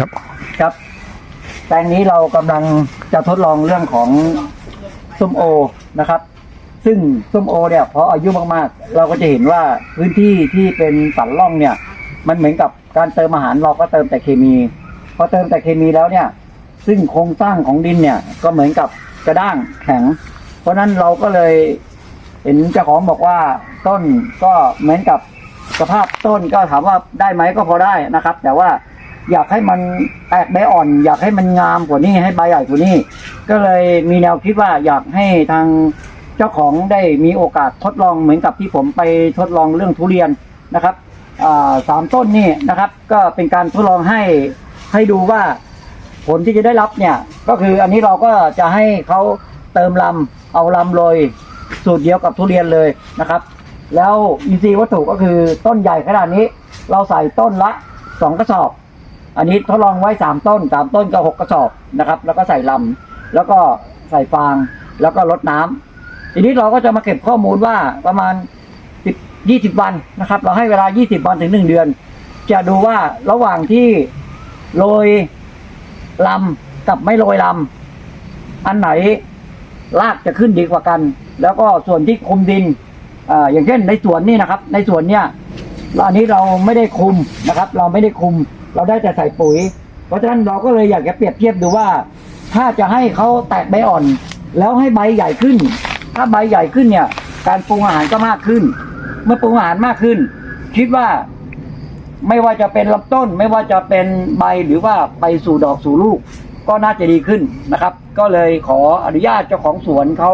ครับ ครับแปลงนี้เรากำลังจะทดลองเรื่องของส้มโอนะครับ ซึ่งส้มโอเนี่ยพออายุมากๆ เราก็จะเห็นว่าพื้นที่ที่เป็นสันล่องเนี่ย มันเหมือนกับการเติมอาหารเราก็เติมแต่เคมี พอเติมแต่เคมีแล้วเนี่ย ซึ่งโครงสร้างของดินเนี่ย ก็เหมือนกับกระด้างแข็ง เพราะฉะนั้นเราก็เลยเห็นเจ้าของบอกว่าต้นก็เหมือนกับสภาพต้นก็ถามว่าได้ไหมก็พอได้นะครับ แต่ว่า อยากให้มันแตกใบอ่อน อยากให้มันงามกว่านี้ให้ใบใหญ่กว่านี้ ก็เลยมีแนวคิดว่าอยากให้ทางเจ้าของได้มีโอกาสทดลองเหมือนกับที่ผมไปทดลองเรื่องทุเรียนนะครับสามต้นนี่นะครับ ก็เป็นการทดลองให้ให้ดูว่าผลที่จะได้รับเนี่ยก็คืออันนี้เราก็จะให้เขาเติมลำเอาลำโรยสูตรเดียวกับทุเรียนเลยนะครับ แล้วอินทรีย์วัตถุก็คือต้นใหญ่ขนาดนี้ เราใส่ต้นละสองกระสอบ อันนี้ทดลองไว้สามต้นสามต้นก็หกกระสอบนะครับ แล้วก็ใส่ลำแล้วก็ใส่ฟางแล้วก็ลดน้ำทีนี้เราก็จะมาเก็บข้อมูลว่าประมาณสิบยี่สิบวันนะครับ เราให้เวลายี่สิบวันถึงหนึ่งเดือน จะดูว่าระหว่างที่โรยลำกับไม่โรยลำอันไหนรากจะขึ้นดีกว่ากัน แล้วก็ส่วนที่คุมดินออย่างเช่นในสวนนี่นะครับ ในสวนเนี่ยอันนี้เราไม่ได้คุมนะครับ เราไม่ได้คุม เราได้แต่ใส่ปุ๋ย เพราะฉะนั้นเราก็เลยอยากจะเปรียบเทียบดูว่า ถ้าจะให้เขาแตกใบอ่อน แล้วให้ใบใหญ่ขึ้น ถ้าใบใหญ่ขึ้นเนี่ย การปรุงอาหารก็มากขึ้น เมื่อปรุงอาหารมากขึ้น คิดว่าไม่ว่าจะเป็นลำต้น ไม่ว่าจะเป็นใบหรือว่าไปสู่ดอกสู่ลูก ก็น่าจะดีขึ้นนะครับ ก็เลยขออนุญาตเจ้าของสวนเขา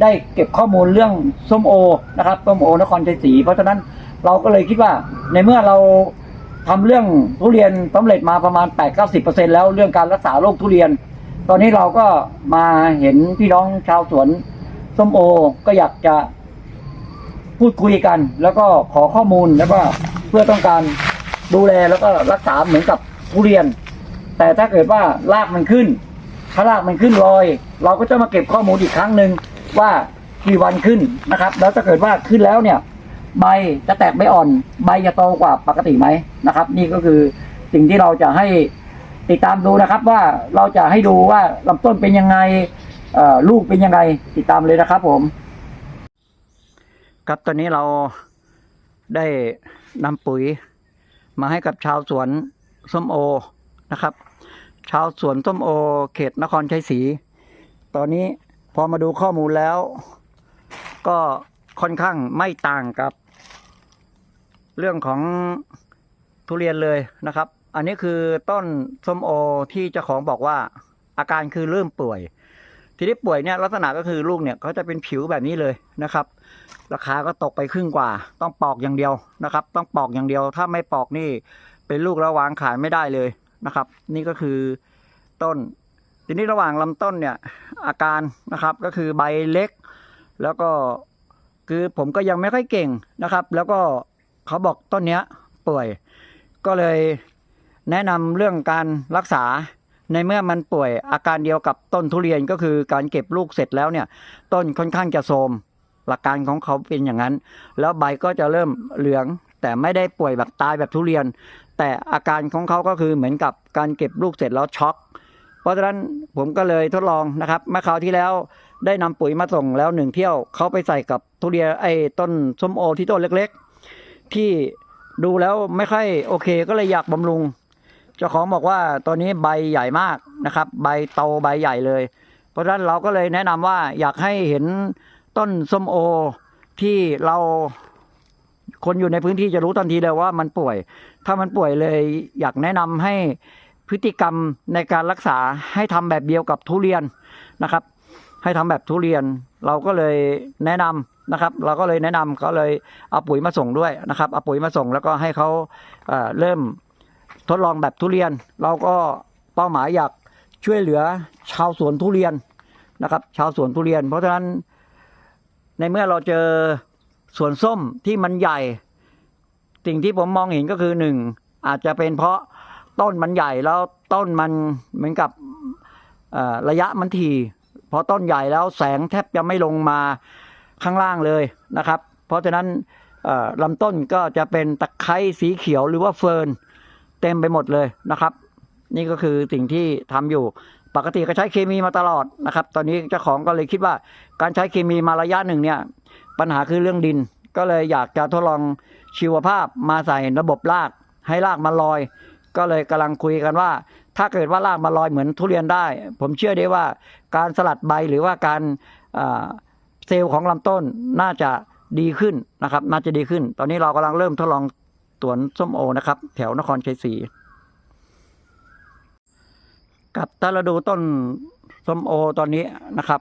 ได้เก็บข้อมูลเรื่องส้มโอนะครับส้มโอนครชัยศรีเพราะฉะนั้นเราก็เลยคิดว่าในเมื่อเรา ทำเรื่องทุเรียนสำเร็จมาประมาณ 8-90%แล้วเรื่องการรักษาโรคทุเรียน ตอนนี้เราก็มาเห็นพี่น้องชาวสวนส้มโอก็อยากจะพูดคุยกัน แล้วก็ขอข้อมูลแล้วก็เพื่อต้องการดูแลแล้วก็รักษาเหมือนกับทุเรียน แต่ถ้าเกิดว่ารากมันขึ้น ถ้ารากมันขึ้นลอย เราก็จะมาเก็บข้อมูลอีกครั้งหนึ่งว่ากี่วันขึ้นนะครับ แล้วถ้าเกิดว่าขึ้นแล้วเนี่ย ใบจะแตกไม่อ่อน ใบจะโตกว่าปกติไหมนะครับ นี่ก็คือสิ่งที่เราจะให้ติดตามดูนะครับ ว่าเราจะให้ดูว่าลำต้นเป็นยังไงลูกเป็นยังไงติดตามเลยนะครับ ผม ครับตอนนี้เราได้นำปุ๋ย มาให้กับชาวสวนส้มโอนะครับ ชาวสวนส้มโอ เขตนครชัยศรีตอนนี้พอมาดูข้อมูลแล้ว ก็ ค่อนข้างไม่ต่างกับ เรื่องของทุเรียนเลยนะครับ อันนี้คือต้นส้มโอที่เจ้าของบอกว่า อาการคือเริ่มป่วย ทีนี้ป่วยเนี่ยลักษณะก็คือลูกเนี่ยเขาจะเป็นผิวแบบนี้เลยนะครับ ราคาก็ตกไปครึ่งกว่า ต้องปอกอย่างเดียวนะครับ ต้องปอกอย่างเดียว ถ้าไม่ปอกนี่เป็นลูกระวางขายไม่ได้เลยนะครับ นี่ก็คือต้น ทีนี้ระหว่างลำต้นเนี่ยอาการนะครับก็คือใบเล็ก แล้วก็ คือผมก็ยังไม่ค่อยเก่งนะครับ แล้วก็เขาบอกต้นเนี้ยป่วย ก็เลยแนะนำเรื่องการรักษาในเมื่อมันป่วยอาการเดียวกับต้นทุเรียนก็คือการเก็บลูกเสร็จแล้วเนี่ย ต้นค่อนข้างจะโทรมหลักการของเขาเป็นอย่างนั้น แล้วใบก็จะเริ่มเหลือง แต่ไม่ได้ป่วยแบบตายแบบทุเรียน แต่อาการของเขาก็คือเหมือนกับการเก็บลูกเสร็จแล้วช็อก เพราะฉะนั้นผมก็เลยทดลองนะครับเมื่อคราวที่แล้ว ได้นำปุ๋ยมาส่งแล้วหนึ่งเที่ยวเขาไปใส่กับทุเรียนไอ้ต้นส้มโอที่ต้นเล็กๆ ที่ดูแล้วไม่ค่อยโอเคก็เลยอยากบำรุง เจ้าของบอกว่าตอนนี้ใบใหญ่มากนะครับ ใบโตใบใหญ่เลย เพราะฉะนั้นเราก็เลยแนะนำว่าอยากให้เห็นต้นส้มโอที่เราคนอยู่ในพื้นที่จะรู้ทันทีเลยว่ามันป่วย ถ้ามันป่วยเลยอยากแนะนำให้พฤติกรรมในการรักษาให้ทำแบบเดียวกับทุเรียนนะครับ ให้ทำแบบทุเรียน เราก็เลยแนะนำนะครับ เราก็เลยแนะนำเขาเลยเอาปุ๋ยมาส่งด้วยนะครับเอาปุ๋ยมาส่งแล้วก็ให้เขาเเริ่มทดลองแบบทุเรียน เราก็เป้าหมายอยากช่วยเหลือชาวสวนทุเรียนนะครับ ชาวสวนทุเรียน เพราะฉะนั้นในเมื่อเราเจอสวนส้มที่มันใหญ่ สิ่งที่ผมมองเห็นก็คือหนึ่งอาจจะเป็นเพราะต้นมันใหญ่แล้วต้นมันเหมือนกับระยะมันถี่ พอต้นใหญ่แล้วแสงแทบจะไม่ลงมาข้างล่างเลยนะครับ เพราะฉะนั้นลำต้นก็จะเป็นตะไคร้สีเขียวหรือว่าเฟิร์นเต็มไปหมดเลยนะครับ นี่ก็คือสิ่งที่ทำอยู่ปกติก็ใช้เคมีมาตลอดนะครับ ตอนนี้เจ้าของก็เลยคิดว่าการใช้เคมีมาระยะหนึ่งเนี่ยปัญหาคือเรื่องดิน ก็เลยอยากจะทดลองชีวภาพมาใส่ระบบราก ให้รากมันลอย ก็เลยกำลังคุยกันว่า ถ้าเกิดว่ารากมันลอยเหมือนทุเรียนได้ ผมเชื่อได้ว่าการสลัดใบหรือว่าการเซลล์ของลำต้นน่าจะดีขึ้นนะครับ น่าจะดีขึ้น ตอนนี้เรากำลังเริ่มทดลองสวนส้มโอนะครับ แถวนครชัยศรีกับถ้าเราดูต้นส้มโอตอนนี้นะครับ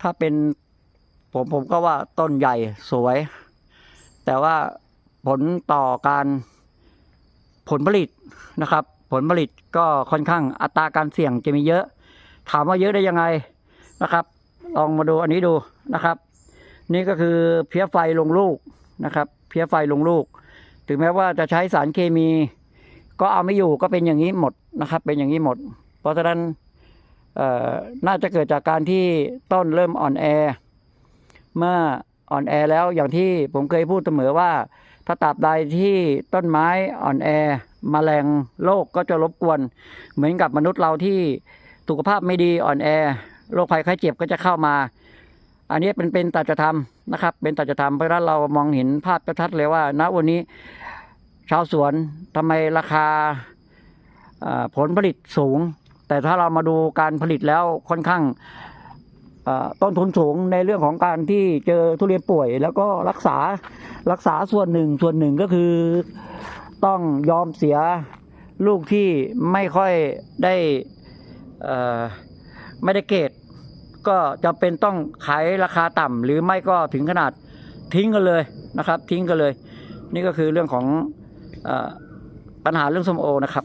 ถ้าเป็นผมผมก็ว่าต้นใหญ่สวย แต่ว่าผลต่อการผลผลิตนะครับ ผลผลิตก็ค่อนข้างอัตราการเสี่ยงจะมีเยอะ ถามว่าเยอะได้ยังไงนะครับ ลองมาดูอันนี้ดูนะครับ นี่ก็คือเพี้ยไฟลงลูกนะครับ เพี้ยไฟลงลูก ถึงแม้ว่าจะใช้สารเคมี ก็เอาไม่อยู่ก็เป็นอย่างนี้หมดนะครับ เป็นอย่างนี้หมด เพราะฉะนั้นน่าจะเกิดจากการที่ต้นเริ่มอ่อนแอ เมื่ออ่อนแอแล้วอย่างที่ผมเคยพูดเสมอว่า ถ้าตราบใดที่ต้นไม้อ่อนแอมแมลงโรคก็จะรบกวน เหมือนกับมนุษย์เราที่สุขภาพไม่ดีอ่อนแอโรคภัยไข้เจ็บก็จะเข้ามา อันนี้เป็นเป็นตัจธรรมนะครับ เป็นตัจธรรมเพราะฉะนั้นเรามองเห็นภาพกระชัดเลยว่าณวันนี้ชาวสวนทำไมราคาผลผลิตสูง แต่ถ้าเรามาดูการผลิตแล้วค่อนข้าง ต้นทุนสูงในเรื่องของการที่เจอทุเรียนป่วย แล้วก็รักษารักษาส่วนหนึ่งส่วนหนึ่งก็คือ ต้องยอมเสียลูกที่ไม่ค่อยได้ไม่ได้เกรดก็จำเป็นต้องขายราคาต่ำหรือไม่ก็ถึงขนาดทิ้งกันเลยนะครับ ทิ้งกันเลย นี่ก็คือเรื่องของออปัญหาเรื่องส้มโอนะครับ